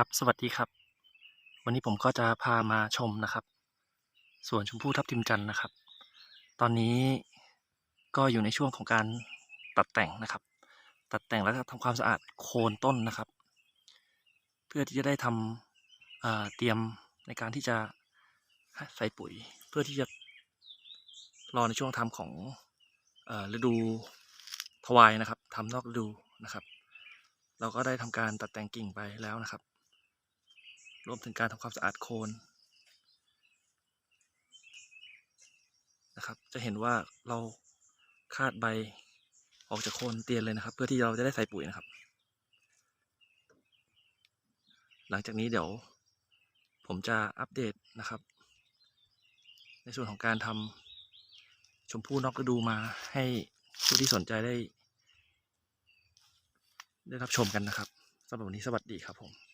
ครับสวัสดีครับ วันนี้ผมก็จะพามาชมนะครับสวนชมพู่ทับทิมจันทร์นะครับ ตอนนี้ก็อยู่ในช่วงของการตัดแต่งนะครับ ตัดแต่งแล้วก็ทำความสะอาดโคนต้นนะครับ เพื่อที่จะได้ทำเเตรียมในการที่จะใส่ปุ๋ย เพื่อที่จะรอในช่วงทำของอฤดูทวายนะครับทำนอกฤดูนะครับ เราก็ได้ทำการตัดแต่งกิ่งไปแล้วนะครับ รวมถึงการทำความสะอาดโคนนะครับ จะเห็นว่าเราคาดใบออกจากโคนเตียนเลยนะครับ เพื่อที่เราจะได้ใส่ปุ๋ยนะครับ หลังจากนี้เดี๋ยวผมจะอัปเดตนะครับ ในส่วนของการทำชมพู่นอกฤดูมาให้ผู้ที่สนใจได้ ได้รับชมกันนะครับสำหรับวันนี้สวัสดีครับผม